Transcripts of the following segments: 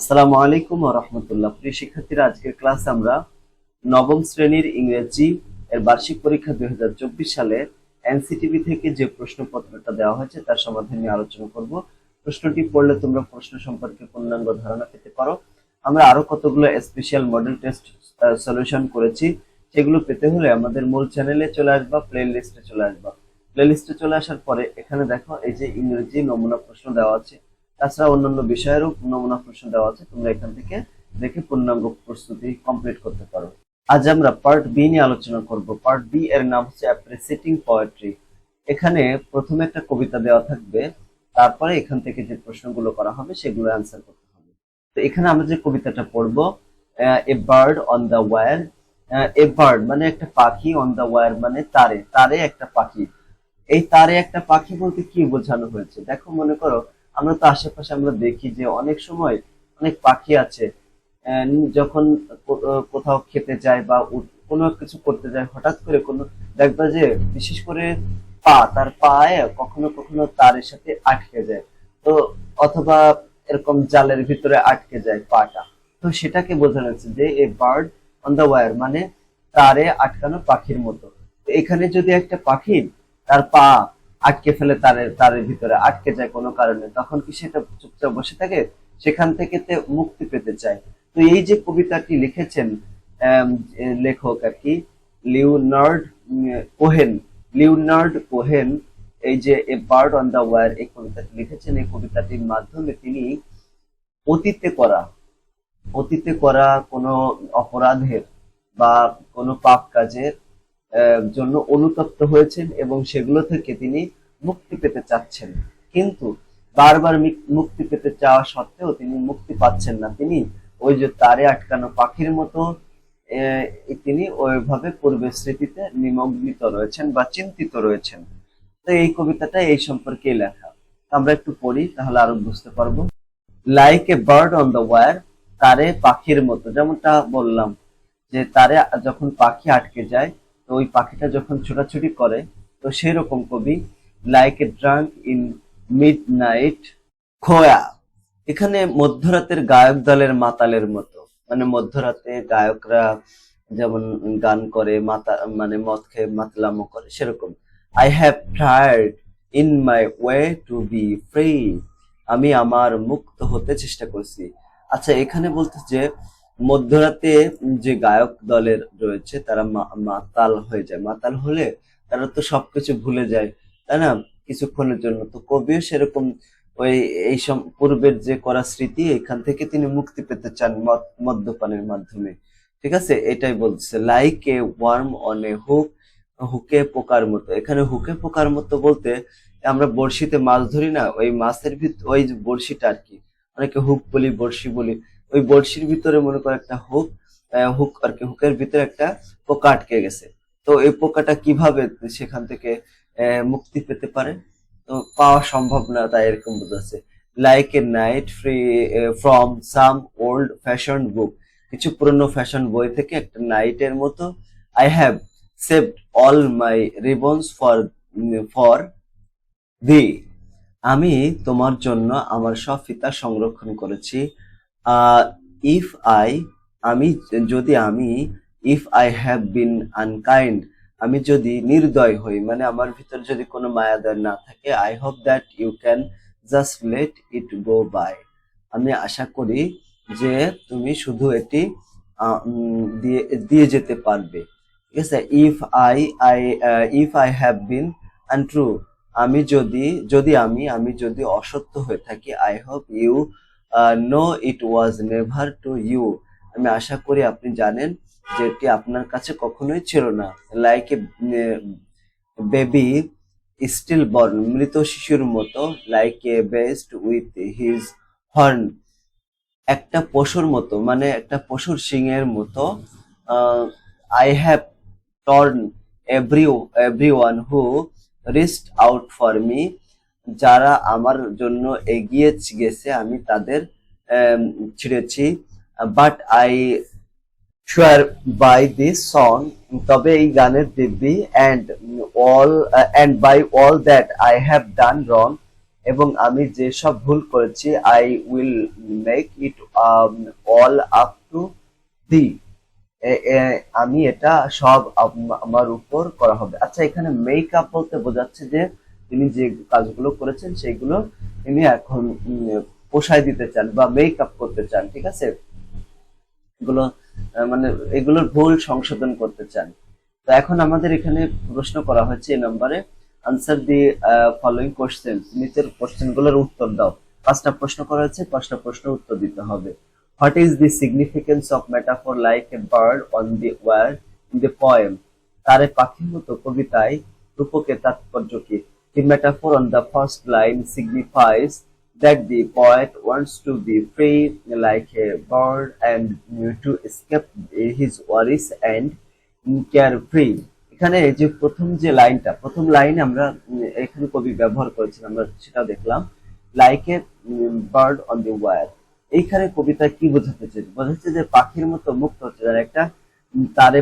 আসসালামু আলাইকুম রহমতুল্লাহ। প্রিয় শিক্ষার্থীরা, আজকের ক্লাসে আমরা নবম শ্রেণির ইংরেজি এর বার্ষিক পরীক্ষা দুই সালে এনসিটিভি থেকে যে প্রশ্নপত্রটা দেওয়া হয়েছে তার সমাধান নিয়ে আলোচনা করব। প্রশ্নটি পড়লে তোমরা প্রশ্ন সম্পর্কে পূর্ণাঙ্গ ধারণা পেতে পারো। আমরা আরও কতগুলো স্পেশাল মডেল টেস্ট সলিউশন করেছি সেগুলো পেতে হলে আমাদের মূল চ্যানেলে চলে আসবা প্লে লিস্টে চলে আসবা। প্লে লিস্টে চলে আসার পরে এখানে দেখো এই যে ইংরেজি নমুনা প্রশ্ন দেওয়া আছে। তাছাড়া অন্যান্য বিষয়েরও নমুনা প্রশ্ন দেওয়া আছে, তোমরা এখান থেকে দেখে পূর্ণাঙ্গ প্রস্তুতি কমপ্লিট করতে পারো। আজ আমরা পার্ট বি নিয়ে আলোচনা করব। পার্ট বি এর নাম হচ্ছে অ্যাপ্রিসিয়েটিং পোয়েট্রি এখানে প্রথমে একটা কবিতা দেওয়া থাকবে, তারপরে এখান থেকে যে প্রশ্নগুলো করা হবে সেগুলো অ্যান্সার করতে হবে। তো এখানে আমরা যে কবিতাটা পড়ব a bird on the wire a bird মানে একটা পাখি অন দ্য ওয়ার মানে তারে তারে একটা পাখি। এই তারে একটা পাখি বলতে কি বোঝানো হয়েছে? দেখো মনে করো আমরা তো আশেপাশে আমরা দেখি যে অনেক সময় অনেক পাখি আছে যখন কোথাও খেতে যায় বা কোনো কিছু করতে যায়, হঠাৎ করে কোনো, দেখবা যে বিশেষ করে পা, তার পায়ে কখনো কখনো তারের সাথে আটকে যায়। তো অথবা এরকম জালের ভিতরে আটকে যায় পাটা। তো সেটাকে বোঝা যাচ্ছে যে a bird on the wire মানে তারে আটকানো পাখির মতো। এখানে যদি একটা পাখি তার পা আটকে ফেলে তারের তারের ভিতরে আটকে যায় কোনো কারণে, তখন কি সেটা চুপচাপ বসে থাকে? সেখান থেকে তে মুক্তি পেতে চায়। তো এই যে কবিতাটি লিখেছেন লেখক আর কি, লিওনার্ড কোহেন লিওনার্ড কোহেন, এই যে a bird on the wire, এই কবিতাটি লিখেছেন। এই কবিতাটির মাধ্যমে তিনি অতীতে করা অতীতে করা কোনো অপরাধের বা কোনো পাপ কাজের জন্য অনুতপ্ত হয়েছেন এবং সেগুলো থেকে তিনি মুক্তি পেতে চাচ্ছেন। কিন্তু বারবার মুক্তি পেতে চাওয়া সত্ত্বেও তিনি মুক্তি পাচ্ছেন না। তিনি ওই যে তারে আটকানো পাখির মতো তিনি ওইভাবে পূর্বের স্মৃতিতে নিমগ্নিত রয়েছেন বা চিন্তিত রয়েছেন। তো এই কবিতাটা এই সম্পর্কেই লেখা। আমরা একটু পড়ি, তাহলে আরও বুঝতে পারব। Like a bird on the wire তারে পাখির মতো। যেমনটা বললাম যে তারে যখন পাখি আটকে যায় তো ওই পাখিটা যখন ছোটাছুটি করে, তো সেই রকম কবি like a drunk in midnight খোয়া। এখানে মধ্যরাতের গায়ক দলের মাতালের মতো। মানে মধ্যরাতে গায়করা যেমন গান করে, মাতা মানে মদ খেয়ে মাতলামো করে, সেরকম। I have tried in my way to be free আমি আমার মুক্ত হতে চেষ্টা করছি। আচ্ছা এখানে বলতে যে মধ্যরাতে যে গায়ক দলের রয়েছে, তারা মাতাল হয়ে যায়। মাতাল হলে তারা তো সবকিছু ভুলে যায়, তাই না? কিছুক্ষণের জন্য। তো কবিও সেরকম ওই, এই পূর্বের যে করা স্মৃতি, এখান থেকে তিনি মুক্তি পেতে চান মদ- মদ্যপানের মাধ্যমে। ঠিক আছে? এটাই বলছে। Like a worm on a hook হুকে পোকার মতো। এখানে হুকে পোকার মতো বলতে আমরা বড়শিতে মাছ ধরি না, ওই মাছের ভিতর ওই বড়শিটা আর কি। অনেকে হুক বলি, বড়শি বলি। ওই বড়শির ভিতরে মনে করো একটা হুক হুক আর কি হুকের ভিতরে একটা পোকা আটকে গেছে। তো এই পোকাটা কীভাবে সেখান থেকে মুক্তি পেতে পারে? তো পাওয়া সম্ভব না তাই এরকম বোঝাচ্ছে। Like a knight free from some old fashion book কিছু পুরনো ফ্যাশন বই থেকে একটা নাইটের মতো I have saved all my ribbons for for the আমি তোমার জন্য আমার সব ফিতা সংরক্ষণ করেছি। ইফ আই আমি, যদি আমি if I have been unkind আমি যদি নির্দয় হই মানে আমার ভিতর যদি কোনো মায়াদয় না থাকে I hope that you can just let it go by আমি আশা করি যে তুমি শুধু এটি দিয়ে দিয়ে যেতে পারবে। ঠিক আছে? If I I if I have been untrue আমি যদি যদি আমি আমি যদি অসত্য হয়ে থাকি I hope you know it was never to you আমি আশা করি আপনি জানেন যে এটি আপনার কাছে কখনোই ছিল না। Like a baby still born মৃত শিশুর মতো like a beast with his horn একটা পশুর মতো মানে একটা পশুর সিংয়ের মতো I have torn every every one who reached out for me যারা আমার জন্য এগিয়ে গেছে, আমি তাদের ছিঁড়েছি। But I swear by this song তবে এই গানের দিব্যি and all and by all that I have done wrong এবং আমি যে সব ভুল করেছি I will make it all up to the আমি এটা সব আমার উপর করা হবে। আচ্ছা এখানে মেক আপ বলতে বোঝাচ্ছে যে তিনি যে কাজগুলো করেছেন, সেগুলো তিনি এখন পোষায় দিতে চান বা মেক আপ করতে চান, ঠিক আছে? এগুলো মানে এগুলোর ভুল সংশোধন করতে চান। তো এখন আমাদের এখানে প্রশ্ন করা হয়েছে এই নম্বরে আনসার দি ফলোইং কোশ্চেন নিচের কোশ্চেনগুলোর উত্তর দাও। পাঁচটা প্রশ্ন করা হয়েছে, পাঁচটা প্রশ্ন উত্তর দিতে হবে। What is the significance of metaphor like a bird on the wire in the poem তারে পাখির মতো কবিতায় রূপকের তাৎপর্য কি? The metaphor on the first line signifies that the poet wants to be free, like a bird, and to escape his worries and carefree এখানে যে প্রথম যে লাইনটা, প্রথম লাইন আমরা এখানে কবি ব্যবহার করেছেন, আমরা সেটা দেখলাম like a bird on the wire এইখানে কবিতা কি বোঝাতে চেয়েছে বোঝাচ্ছে যে পাখির মতো মুক্ত হচ্ছে, যারা একটা তারে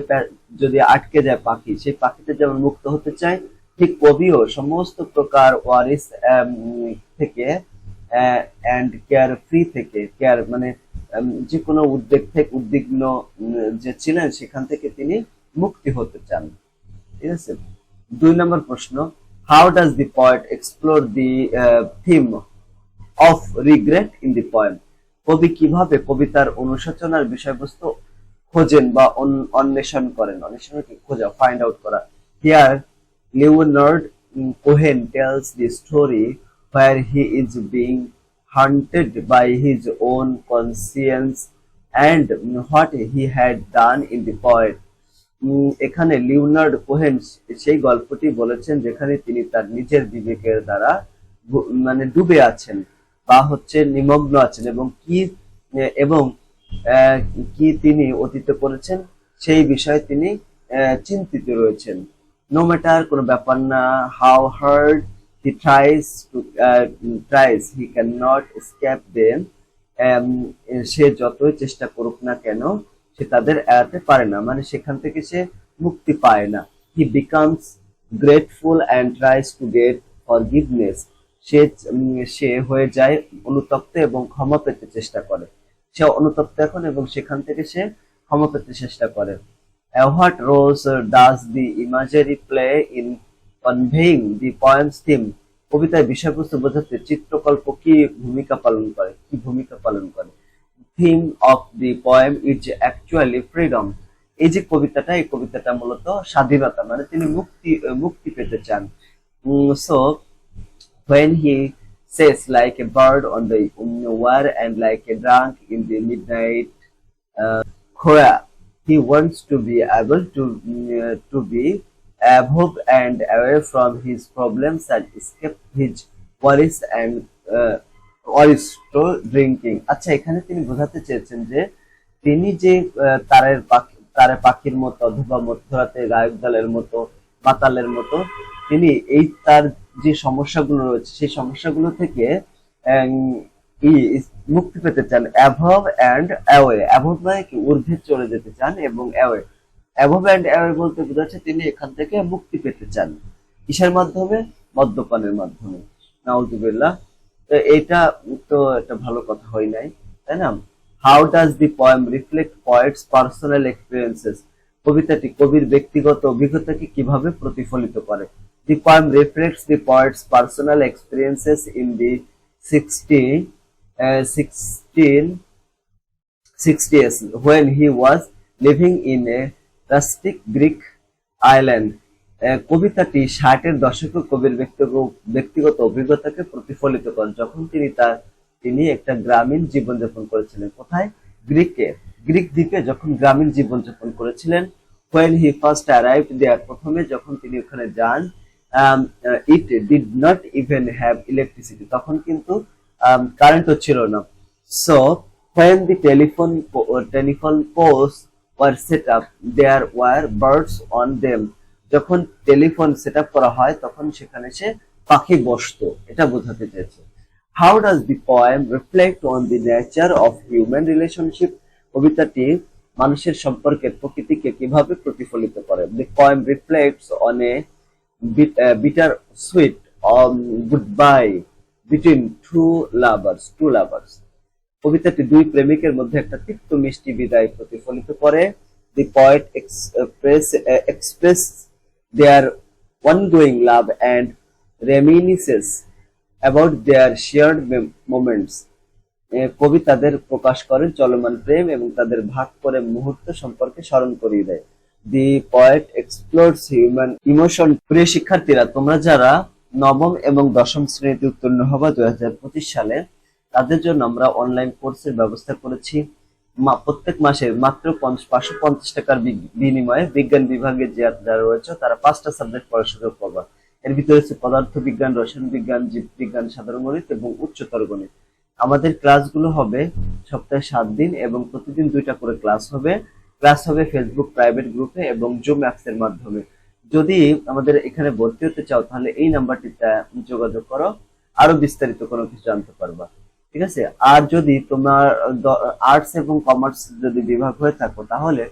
যদি আটকে যায় পাখি, সেই পাখিটা যেমন মুক্ত হতে চায় ঠিক কবিও সমস্ত প্রকার ওয়ারিস থেকে অ্যান্ড কেয়ার ফ্রি থেকে কেয়ার মানে যে কোনো উদ্বেগ থেকে উদ্বিগ্ন যে ছিলেন সেখান থেকে তিনি মুক্তি হতে চান। ঠিক আছে? দুই নম্বর প্রশ্ন how does the poet explore the theme of regret in the poem কবি কীভাবে কবিতার অনুশোচনার বিষয়বস্তু খোঁজেন বা অন- অন্বেষণ করেন? অন্বেষণ কি খোঁজা ফাইন্ড আউট করা। Here Leonard Cohen tells the story where he is being haunted by his own conscience and what he had done in the poet এখানে লিওনার্ড কোহেন সেই গল্পটি বলেছেন যেখানে তিনি তার নিজের বিবেকের দ্বারা মানে ডুবে আছেন, বা হচ্ছে নিমগ্ন আছেন এবং কি এবং কি তিনি অতীতে করেছেন সেই বিষয়ে তিনি চিন্তিত রয়েছেন। নো ম্যাটার কোনো ব্যাপার না how hard he tries to tries he can not escape them সে যতই চেষ্টা করুক না কেন, সে তাদের এড়াতে পারে না। মানে সেখান থেকে সে মুক্তি পায় না। He becomes grateful and tries to get forgiveness সে সে হয়ে যায় অনুতপ্ত এবং ক্ষমা পেতে চেষ্টা করে। সে অনুতপ্ত এখন এবং সেখান থেকে সে ক্ষমা পেতে চেষ্টা করে। What role does the imagery play in conveying the points theme কবিতায় বিষয়বস্তু বোঝাতে চিত্রকল্প কি ভূমিকা পালন করে? কি ভূমিকা পালন করে? Theme of the poem is actually freedom এই যে কবিতাটা এই কবিতাটা মূলত স্বাধীনতা মানে তিনি মুক্তি মুক্তি পেতে চান। So when he says like a bird on the wire and like a drunk in the midnight uh, choir, he wants to be able to uh, to be above and away from his problems and escape his worries and uh, to drinking আচ্ছা এখানে তিনি বোঝাতে চেয়েছেন যে তিনি যে তারের পাখি তারে পাখির মতো অথবা মধ্যরাতে গায়ক দলের মতো মাতালের মতো তিনি এই তার যে সমস্যাগুলো রয়েছে সেই সমস্যাগুলো থেকে মুক্তি পেতে চান অ্যাভব অ্যান্ড অ্যাওয়ে অ্যাভব মানে কি? ঊর্ধ্বে চলে যেতে চান এবং অ্যাওয়ে অ্যাভব অ্যান্ড অ্যাওয়ে বলতে বোঝাচ্ছে তিনি এখান থেকে মুক্তি পেতে চান। কিসের মাধ্যমে? মদ্যপানের মাধ্যমে। নাউজুবিল্লাহ। তো এটা তো একটা ভালো কথা হয় নাই, তাই না? How does the poem reflect poet's personal experiences কবিতাটি কবির ব্যক্তিগত অভিজ্ঞতাকে কীভাবে প্রতিফলিত করে? The poem reflects the poet's personal experiences in the sixty 60s when he was living in a rustic Greek island. কবিতাটি ষাটের দশকে কবির ব্যক্তিগত অভিজ্ঞতাকে প্রতিফলিত করেন যখন তিনি তার তিনি একটা গ্রামীণ জীবনযাপন করেছিলেন। কোথায়? গ্রিকে। গ্রিক দ্বীপে যখন গ্রামীণ জীবনযাপন করেছিলেন when he first arrived there প্রথমে যখন তিনি ওখানে যান uh, it did not even have electricity তখন কিন্তু কারেন্টও ছিল না। So when the telephone uh, telephone poles were set up there were birds on them. যখন টেলিফোন সেট আপ করা হয় তখন সেখানে সে পাখি বসতো। এটা বোঝাতে চেয়েছে how does the poem reflect on the nature of human relationship কবিতাটি মানুষের সম্পর্কের প্রকৃতিকে কীভাবে প্রতিফলিত করে? The poem reflects on a bitter sweet good goodbye. Between two lovers two lovers কবিতাটি দুই প্রেমিকের মধ্যে একটা তিক্ত মিষ্টি বিদায় প্রতিফলিত করে। The poet express express their and reminisces about their shared mem- moments. এ, কবি তাদের প্রকাশ করেন চলমান প্রেম এবং তাদের ভাগ করে মুহূর্ত সম্পর্কে স্মরণ করিয়ে দেয়। The poet explores human emotion প্রিয় শিক্ষার্থীরা তোমরা যারা নবম এবং দশম শ্রেণীতে উত্তীর্ণ হবা দুই সালে। তাদের জন্য আমরা অনলাইন কোর্সের ব্যবস্থা করেছি। প্রত্যেক মাসে মাত্র পাঁচশো পঞ্চাশ টাকার বিনিময়ে বিজ্ঞান বিভাগে যারা রয়েছে, তারা পাঁচটা সাবজেক্ট পড়ার সুযোগ পাবা। এর ভিতরে হচ্ছে পদার্থ বিজ্ঞান রসায়ন বিজ্ঞান জীব বিজ্ঞান সাধারণ গণিত এবং উচ্চতর গণিত। আমাদের ক্লাসগুলো হবে সপ্তাহে সাত দিন এবং প্রতিদিন দুইটা করে ক্লাস হবে। ক্লাস হবে ফেসবুক প্রাইভেট গ্রুপে এবং জুম অ্যাপস এর মাধ্যমে। যদি আমাদের এখানে ভর্তি হতে চাও, তাহলে এই নাম্বারটিতে যোগাযোগ করো। আরও বিস্তারিত কোনো কিছু জানতে পারবা। ঠিক আছে? আর যদি তোমার আর্টস এবং কমার্স যদি বিভাগ হয়ে থাকো, তাহলে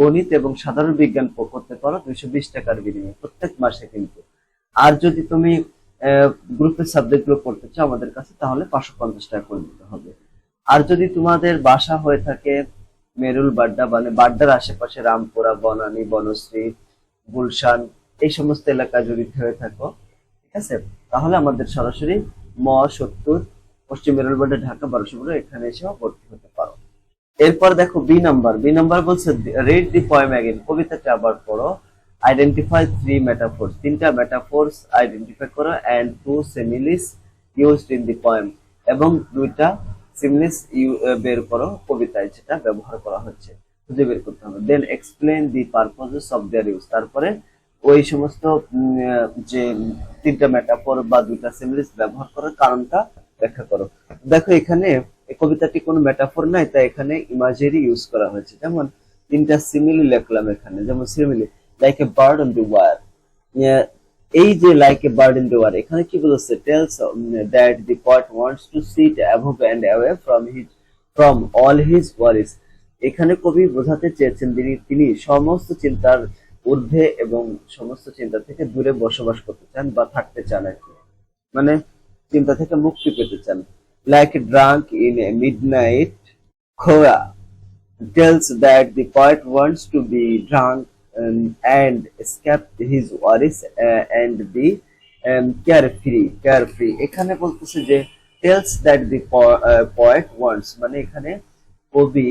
গণিত এবং সাধারণ বিজ্ঞান করতে পারো দুইশো বিশ টাকার বিনিময়ে, প্রত্যেক মাসে কিন্তু। আর যদি তুমি গ্রুপের সাবজেক্টগুলো পড়তে চাও আমাদের কাছে, তাহলে পাঁচশো পঞ্চাশ টাকা করে দিতে হবে। আর যদি তোমাদের বাসা হয়ে থাকে, মেরুল বাড্ডা মানে বাড্ডার আশেপাশে রামপুরা, বনানী, বনশ্রী গুলশান, এই সমস্ত এলাকা যদি হয়ে থাকো, ঠিক আছে? তাহলে আমাদের সরাসরি ম সত্তর পশ্চিম মেরুল বাড্ডা ঢাকা বারোশো এখানে এসেও ভর্তি হতে পারো। এরপর দেখো বি নাম্বার। বি নাম্বার বলছে রেড দি পয়েম অ্যাগেন কবিতাটা আবার পড়ো। আইডেন্টিফাই থ্রি মেটাফোর্স তিনটা মেটাফোর্স আইডেন্টিফাই করো and two similes used in the poem এবং দুইটা সিমিলিস বের করো কবিতায়, যেটা ব্যবহার করা হচ্ছে। খুঁজে বের করতে হবে। Then explain the purposes of their use তারপরে ওই সমস্ত যে তিনটা মেটাফোর বা দুইটা সিমিলিস ব্যবহার করার কারণটা ব্যাখ্যা করো। দেখো এখানে কবিতাটি কোনো মেটাফোর নাই, তাই এখানে ইমাজেরি ইউজ করা হয়েছে। যেমন তিনটা সিমিলি লিখলাম এখানে, যেমন simile like a bird on the wire এই যে like a bird in the wire এখানে কি বলেছে? Tells that the poet wants to sit above and away from his from all his worries এখানে কবি বোঝাতে চেয়েছেন তিনি তিনি সমস্ত চিন্তার ঊর্ধ্বে এবং সমস্ত চিন্তা থেকে দূরে বসবাস করতে চান বা থাকতে চান আর কি। মানে চিন্তা থেকে মুক্তি পেতে চান। Like drunk in a midnight খোয়া that the poet wants to be drunk um, and escape his worries uh, and be um, carefree carefree এখানে বলতেছে যে the po- uh, poet wants মানে এখানে কবি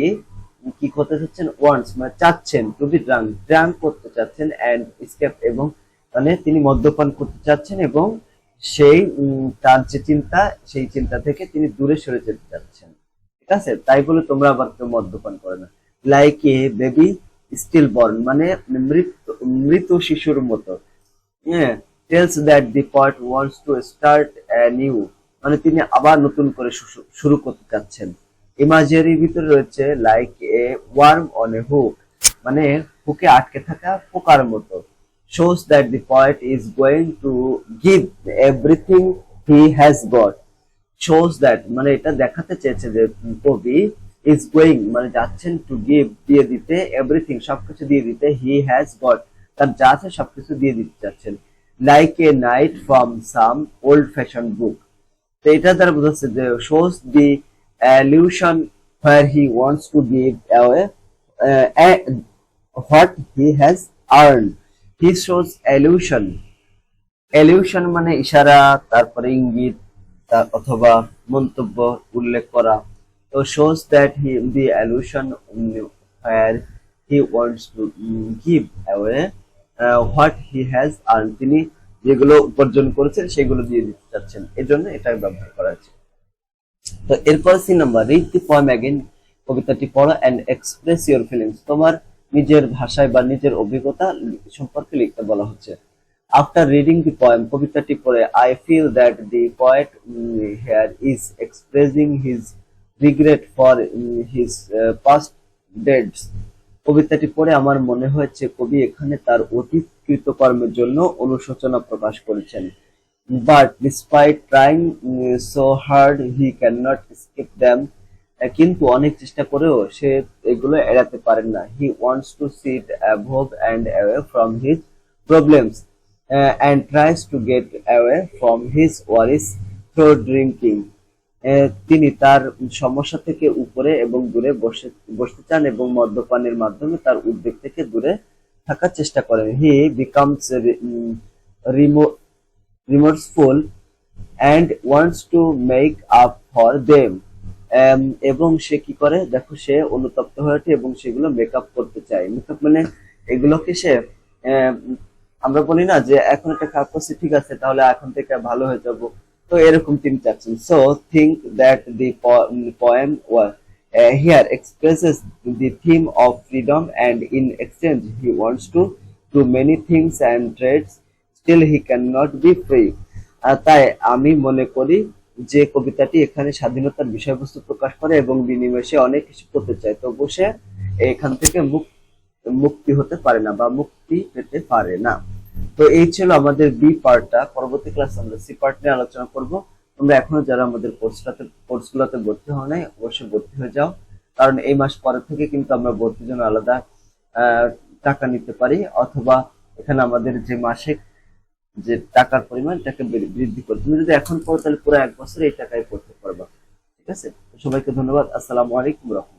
কি করতে চাচ্ছেন? ওয়ান্টস মানে চাচ্ছেন টু বি ড্রাঙ্ক ড্রাঙ্ক করতে চাচ্ছেন এন্ড স্কেপ এবং মানে তিনি মদ্যপান করতে চাচ্ছেন এবং সেই তার যে চিন্তা, সেই চিন্তা থেকে তিনি দূরে সরে যেতে চাচ্ছেন। ঠিক আছে? তাই বলে তোমরা আবার কেউ মদ্যপান করে না। Like a baby still born মানে মৃত মৃত শিশুর মতো। হ্যাঁ tells that the poet wants to start new মানে তিনি আবার নতুন করে শুরু করতে চাচ্ছেন। ইমাজিনারির ভিতরে রয়েছে like a worm on a hook মানে হুকে আটকে থাকা পোকার মতো। Shows that the poet is going to give everything he has got. Shows that মানে এটা দেখাতে চেয়েছে যে কবি ইজ গোয়িং মানে যাচ্ছেন টু গিভ দিয়ে দিতে এভরিথিং সবকিছু দিয়ে দিতে হি হ্যাজ গট তার যা আছে সবকিছু দিয়ে দিতে চাচ্ছেন। Like a knight from some old fashion book তো এটা দ্বারা বোঝাচ্ছে যে shows the allusion where he wants to give away what he has earn he shows allusion allusion মানে ইশারা, তারপরে ইঙ্গিত অথবা মন্তব্য উল্লেখ করা। তো shows that he the allusion where he wants to give away what he has earn তিনি যেগুলো উপার্জন করেছেন, সেগুলো দিয়ে দিতে চাচ্ছেন। এই জন্য এটা ব্যবহার করা হয়েছে তো এরপর C number read the poem again কবিতাটি পড়ো অ্যান্ড এক্সপ্রেস ইউর ফিলিংস তোমার নিজের ভাষায় বা নিজের অভিজ্ঞতা সম্পর্কে লিখতে বলা হচ্ছে। আফটার রিডিং দি পয়েম কবিতাটি পড়ে I feel that the poet here is expressing his regret for his past deeds কবিতাটি পড়ে, আমার মনে হয়েছে কবি এখানে তার অতীত কৃতকর্মের জন্য অনুশোচনা প্রকাশ করেছেন। But despite trying so hard he can not skip them কিন্তু অনেক চেষ্টা করেও সে এগুলো এড়াতে পারেন না। He wants to sit above and away from his problems and tries to get away from his worries through drinking তিনি তার সমস্যা থেকে উপরে এবং দূরে বসে, বসতে চান এবং মদ্যপানের মাধ্যমে তার উদ্বেগ থেকে দূরে থাকার চেষ্টা করেন। He becomes remorseful and wants to make up for them এবং সে কি করে? দেখো সে অনুতপ্ত হয়ে ওঠে এবং সেগুলো মেকআপ করতে চায়। মেকআপ মানে এগুলোকে সে আম, আমরা বলি না যে এখন একটা খারাপ করছে ঠিক আছে তাহলে এখন থেকে ভালো হয়ে যাব। তো এরকম তিনি চাচ্ছেন। So think that the poem poem here expresses the theme of freedom and in exchange he wants to too many things and trades still he can not be free তাই আমি মনে করি যে কবিতাটি এখানে স্বাধীনতার বিষয়বস্তু প্রকাশ করে এবং বিনিময়ে সে অনেক কিছু করতে চায়। তবু সে এখান থেকে মুক্ত হতে পারে না বা মুক্তি পেতে পারে না। তো এই ছিল আমাদের বি পার্টটা পরবর্তী ক্লাসে আমরা সি পার্ট নিয়ে আলোচনা করব। তোমরা এখনও যারা আমাদের কোর্সটাতে কোর্সগুলোতে ভর্তি হও নাই, অবশ্যই ভর্তি হয়ে যাও। কারণ এই মাস পরে থেকে কিন্তু আমরা ভর্তির জন্য আলাদা টাকা নিতে পারি। অথবা এখানে আমাদের যে মাসিক যে টাকার পরিমাণ এটাকে বৃদ্ধি করে তুমি যদি এখন করো, তাহলে পুরো এক বছরে এই টাকায় পড়তে পারবা। ঠিক আছে? সবাইকে ধন্যবাদ। আসসালামু আলাইকুম রহমতুল্লাহ